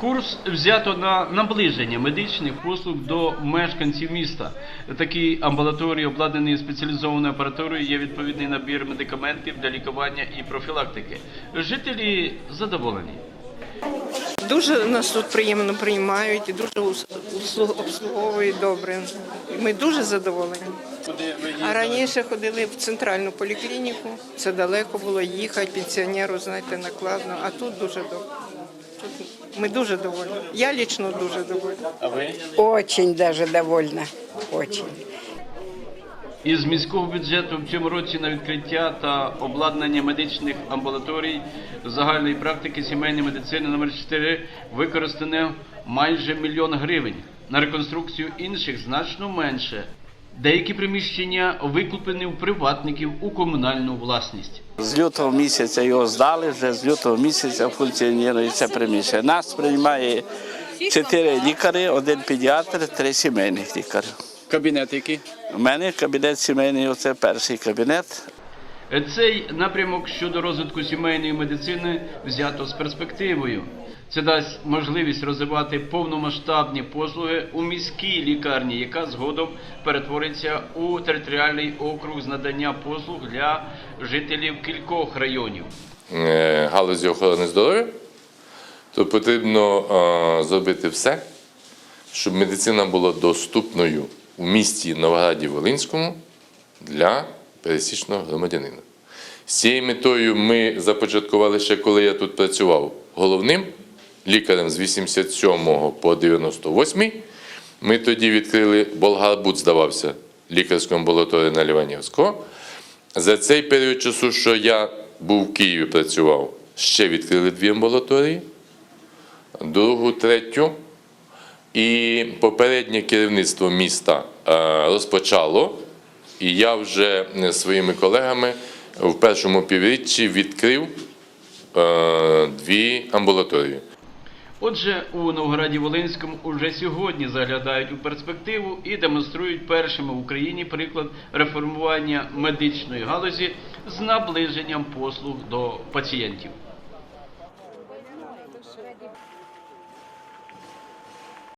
Курс взято на наближення медичних послуг до мешканців міста. Такі амбулаторії, обладнані спеціалізованою апаратурою, є відповідний набір медикаментів для лікування і профілактики. Жителі задоволені. Дуже нас тут приємно приймають і дуже обслуговують добре. Ми дуже задоволені. А раніше ходили в центральну поліклініку. Це далеко було їхати, пенсіонеру, знаєте, накладно. А тут дуже добре. Ми дуже довольні. Я лічно дуже довольна. А ви? Очень даже довольна. Очень. Із міського бюджету в цьому році на відкриття та обладнання медичних амбулаторій загальної практики сімейної медицини номер 4 використано майже мільйон гривень. На реконструкцію інших значно менше. Деякі приміщення викуплені у приватників у комунальну власність. З лютого місяця його здали, вже з лютого місяця функціонує це приміщення. Нас приймає чотири лікарі, один педіатр, три сімейних лікарі. Кабінет який? У мене кабінет сімейний, оце перший кабінет. Цей напрямок щодо розвитку сімейної медицини взято з перспективою. Це дасть можливість розвивати повномасштабні послуги у міській лікарні, яка згодом перетвориться у територіальний округ з надання послуг для жителів кількох районів. е, галузі охорони здоров'я, то потрібно е, зробити все, щоб медицина була доступною у місті Новограді Волинському для пересічного громадянина. З цією метою ми започаткували ще коли я тут працював головним лікарем з 87 по 98. Ми тоді відкрили Болгарбуд, здавався, лікарську амбулаторію на Ліванівського. За цей період часу, що я був в Києві, працював, ще відкрили дві амбулаторії, другу, третю. І попереднє керівництво міста е, розпочало, і я вже е, своїми колегами в першому півріччі відкрив е, дві амбулаторії. Отже, у Новграді Волинському уже сьогодні заглядають у перспективу і демонструють першими в Україні приклад реформування медичної галузі з наближенням послуг до пацієнтів.